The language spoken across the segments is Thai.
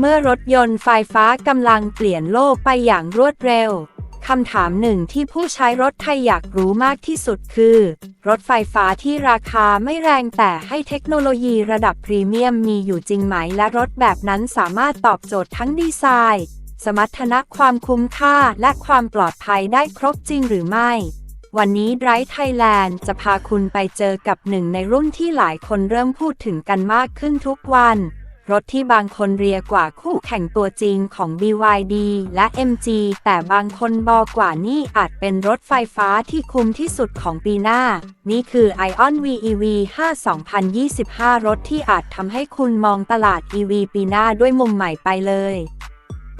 เมื่อรถยนต์ไฟฟ้ากำลังเปลี่ยนโลกไปอย่างรวดเร็ว คำถามหนึ่งที่ผู้ใช้รถไทยอยากรู้มากที่สุดคือ รถไฟฟ้าที่ราคาไม่แรงแต่ให้เทคโนโลยีระดับพรีเมียมมีอยู่จริงไหม และรถแบบนั้นสามารถตอบโจทย์ทั้งดีไซน์ สมรรถนะความคุ้มค่าและความปลอดภัยได้ครบจริงหรือไม่ วันนี้ Drive Thailand จะพาคุณไปเจอกับหนึ่งในรุ่นที่หลายคนเริ่มพูดถึงกันมากขึ้นทุกวัน รถที่บางคนเรียกว่าคู่แข่งตัวจริงของ BYD และ MG แต่บางคนบอกกว่านี่อาจเป็นรถไฟฟ้าที่คุ้มที่สุดของปีหน้า นี่คือ Ion VEV 5 2025 รถที่อาจทำให้คุณมองตลาด EV ปีหน้าด้วยมุมใหม่ไปเลย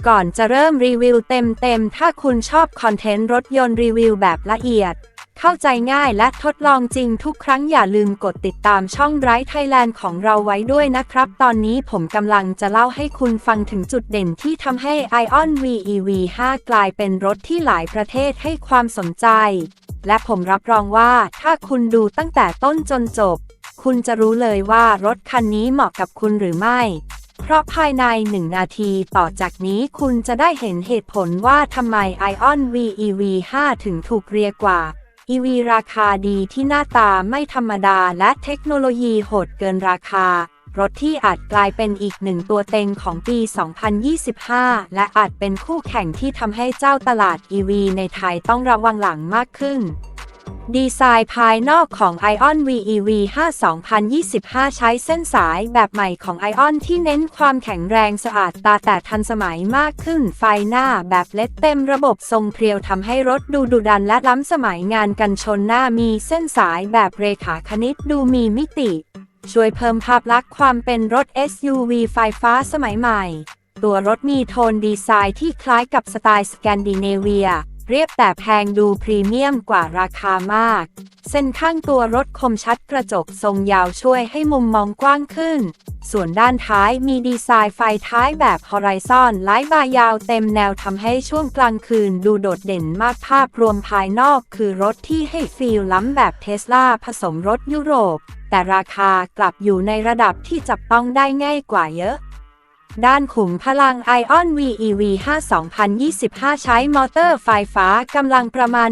ก่อนจะเริ่มรีวิวเต็มๆ ถ้าคุณชอบคอนเทนต์รถยนต์รีวิวแบบละเอียด เข้าใจง่ายและทดลองจริงทุกครั้งอย่าลืมกดติดตามช่องไร้ไทยแลนด์ของเราไว้ด้วยนะครับ ตอนนี้ผมกำลังจะเล่าให้คุณฟังถึงจุดเด่นที่ทำให้ Ion VEV 5 กลายเป็นรถที่หลายประเทศให้ความสนใจ และผมรับรองว่าถ้าคุณดูตั้งแต่ต้นจนจบ คุณจะรู้เลยว่ารถคันนี้เหมาะกับคุณหรือไม่เพราะภายใน 1 นาทีต่อจากนี้คุณจะได้เห็นเหตุผลว่าทำไม Ion VEV 5 ถึงถูกเรียกว่า EV ราคาดีที่หน้าตาไม่ธรรมดาและเทคโนโลยีโหดเกินราคารถที่อาจกลายเป็นอีกหนึ่งตัวเต็งของปี 2025 และอาจเป็นคู่แข่งที่ทำให้เจ้าตลาด EV ในไทยต้องระวังหลังมากขึ้น ดีไซน์ภายนอกของ Ion VEV 5 2025 ใช้เส้นสายแบบใหม่ของ Ion ที่เน้นความแข็งแรงสะอาดตาแต่ทันสมัยมากขึ้น ไฟหน้าแบบเล็ดเต็มระบบทรงเพรียวทำให้รถดูดุดันและล้ำสมัยงานกันชนหน้ามีเส้นสายแบบเรขาคณิตดูมีมิติ ช่วยเพิ่มภาพลักษณ์ความเป็นรถ SUV ไฟฟ้าสมัยใหม่ ตัวรถมีโทนดีไซน์ที่คล้ายกับสไตล์สแกนดิเนเวีย เรียบแต่แพงดูพรีเมียมกว่าราคามาก เส้นข้างตัวรถคมชัดกระจกทรงยาวช่วยให้มุมมองกว้างขึ้น ส่วนด้านท้ายมีดีไซน์ไฟท้ายแบบฮอริซอนไลท์บาร์ยาวเต็มแนวทำให้ช่วงกลางคืนดูโดดเด่นมากภาพรวมภายนอกคือรถที่ให้ฟีลล้ำแบบเทสลาผสมรถยุโรป แต่ราคากลับอยู่ในระดับที่จับต้องได้ง่ายกว่าเยอะ ด้านขุมพลัง Ion VEV 5 2025 ใช้มอเตอร์ไฟฟ้ากำลังประมาณ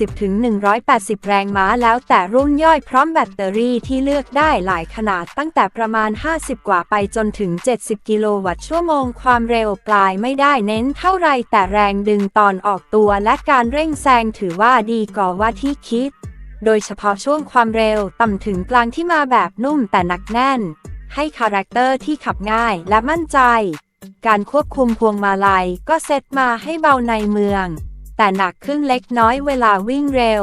160-180 แรงม้าแล้วแต่รุ่นย่อยพร้อมแบตเตอรี่ที่เลือกได้หลายขนาดตั้งแต่ประมาณ 50 กว่าไปจนถึง 70 กิโลวัตต์ชั่วโมง ความเร็วปลายไม่ได้เน้นเท่าไรแต่แรงดึงตอนออกตัวและการเร่งแซงถือว่าดีกว่าว่าที่คิด โดยเฉพาะช่วงความเร็วต่ำถึงกลางที่มาแบบนุ่มแต่หนักแน่น ให้คาแรคเตอร์ที่ขับง่ายและมั่นใจ การควบคุมพวงมาลัยก็เซตมาให้เบาในเมือง แต่หนักขึ้นเล็กน้อยเวลาวิ่งเร็ว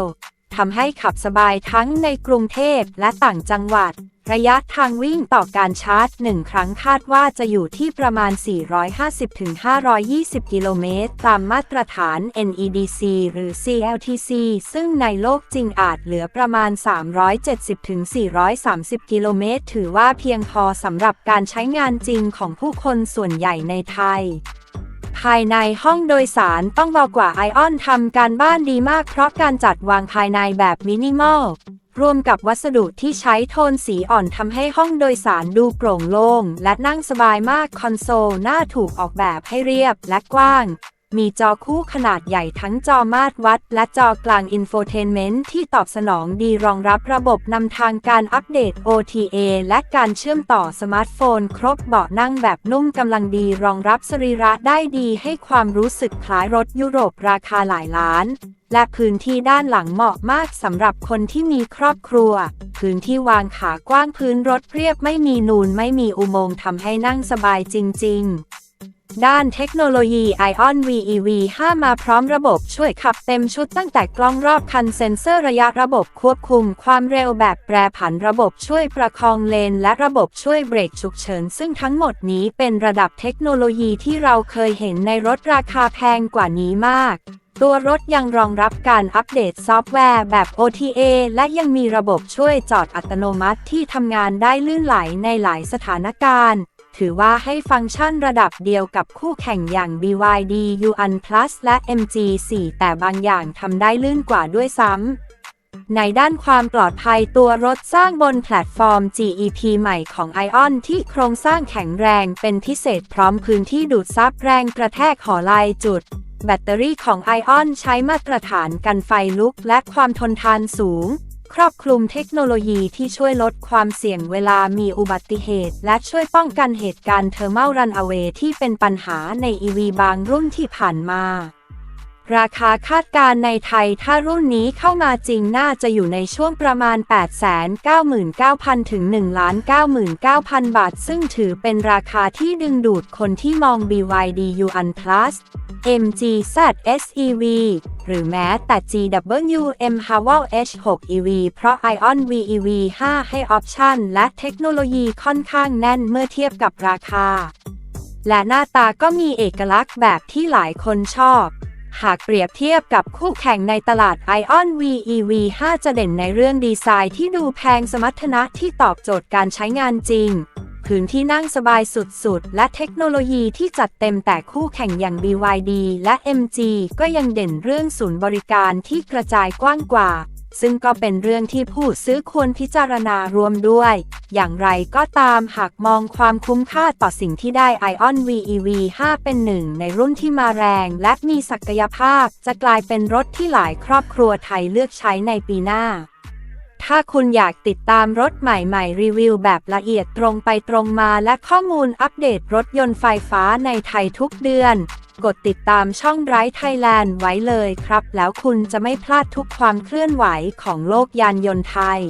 ทำให้ขับสบายทั้งในกรุงเทพและต่างจังหวัด ระยะทางวิ่งต่อการชาร์จ 1 ครั้งคาดว่าจะอยู่ที่ประมาณ 450-520 กิโลเมตร ตามมาตรฐาน NEDC หรือ CLTC ซึ่งในโลกจริงอาจเหลือประมาณ 370-430 กิโลเมตร ถือว่าเพียงพอสำหรับการใช้งานจริงของผู้คนส่วนใหญ่ในไทย ภายในห้องโดยสารต้องเบากว่าไอออนทำการบ้านดีมากเพราะการจัดวางภายในแบบมินิมอลรวมกับวัสดุที่ใช้โทนสีอ่อนทำให้ห้องโดยสารดูโปร่งโล่งและนั่งสบายมากคอนโซลหน้าถูกออกแบบให้เรียบและกว้าง มีจอคู่ขนาดใหญ่ทั้งจอมาตรวัด และจอกลางอินโฟเทนเมนต์ที่ตอบสนองดีรองรับระบบนำทางการอัปเดต OTA และการเชื่อมต่อสมาร์ทโฟน ครบเบาะนั่งแบบนุ่มกำลังดีรองรับสรีระได้ดีให้ความรู้สึกคล้ายรถยุโรปราคาหลายล้านและพื้นที่ด้านหลังเหมาะมากสำหรับคนที่มีครอบครัว พื้นที่วางขากว้างพื้นรถเรียบไม่มีนูนไม่มีอุโมงค์ทำให้นั่งสบายจริง ๆ ด้านเทคโนโลยี Ion VEV 5 มาพร้อมระบบช่วยขับเต็มชุดตั้งแต่กล้องรอบคันเซ็นเซอร์ระยะระบบควบคุมความเร็วแบบแปรผันระบบช่วยประคองเลน และระบบช่วยเบรกฉุกเฉิน ซึ่งทั้งหมดนี้เป็นระดับเทคโนโลยีที่เราเคยเห็นในรถราคาแพงกว่านี้มาก ตัวรถยังรองรับการอัปเดตซอฟต์แวร์แบบ OTA และยังมีระบบช่วยจอดอัตโนมัติที่ทำงานได้ลื่นไหลในหลายสถานการณ์ ถือว่าให้ฟังก์ชันระดับเดียวกับคู่แข่งอย่าง BYD Yuan Plus และ MG4 แต่บางอย่างทำได้ลื่นกว่าด้วยซ้ำ ในด้านความปลอดภัยตัวรถสร้างบนแพลตฟอร์ม GEP ใหม่ของ ION ที่โครงสร้างแข็งแรงเป็นพิเศษพร้อมพื้นที่ดูดซับแรงกระแทกหอลายจุด แบตเตอรี่ของ ION ใช้มาตรฐานกันไฟลุกและความทนทานสูง ครอบคลุมเทคโนโลยีที่ช่วยลดความเสี่ยงเวลามีอุบัติเหตุ และช่วยป้องกันเหตุการณ์เทอร์มัลรันอเวที่เป็นปัญหาใน EV บางรุ่นที่ผ่านมา ราคาคาดการณ์ในไทยถ้ารุ่นนี้เข้ามาจริงน่าจะอยู่ในช่วงประมาณ 899,000 ถึง 1,99,000 บาท ซึ่งถือเป็นราคาที่ดึงดูดคนที่มอง BYD Yuan Plus MG Z SEV หรือแม้แต่ GWM h a v a l H6 EV เพราะ Ion VEV 5 ให้ออปชันและเทคโนโลยีค่อนข้างแน่นเมื่อเทียบกับราคา และหน้าตาก็มีเอกลักษณ์แบบที่หลายคนชอบ หากเปรียบเทียบกับคู่แข่งในตลาด Ion VEV 5 จะเด่นในเรื่องดีไซน์ที่ดูแพงสมรรถนะที่ตอบโจทย์การใช้งานจริง พื้นที่นั่งสบายสุดๆ และเทคโนโลยีที่จัดเต็มแต่คู่แข่งอย่าง BYD และ MG ก็ยังเด่นเรื่องศูนย์บริการที่กระจายกว้างกว่า ซึ่งก็เป็นเรื่องที่ผู้ซื้อควรพิจารณารวมด้วย อย่างไรก็ตามหากมองความคุ้มค่าต่อสิ่งที่ได้ Ion VEV 5 เป็นหนึ่งในรุ่นที่มาแรงและมีศักยภาพจะกลายเป็นรถที่หลายครอบครัวไทยเลือกใช้ในปีหน้า ถ้าคุณอยากติดตามรถใหม่ๆ รีวิวแบบละเอียดตรงไปตรงมาและข้อมูลอัปเดตรถยนต์ไฟฟ้าในไทยทุกเดือน กดติดตามช่องไร้ไทยแลนด์ไว้เลยครับ แล้วคุณจะไม่พลาดทุกความเคลื่อนไหวของโลกยานยนต์ไทย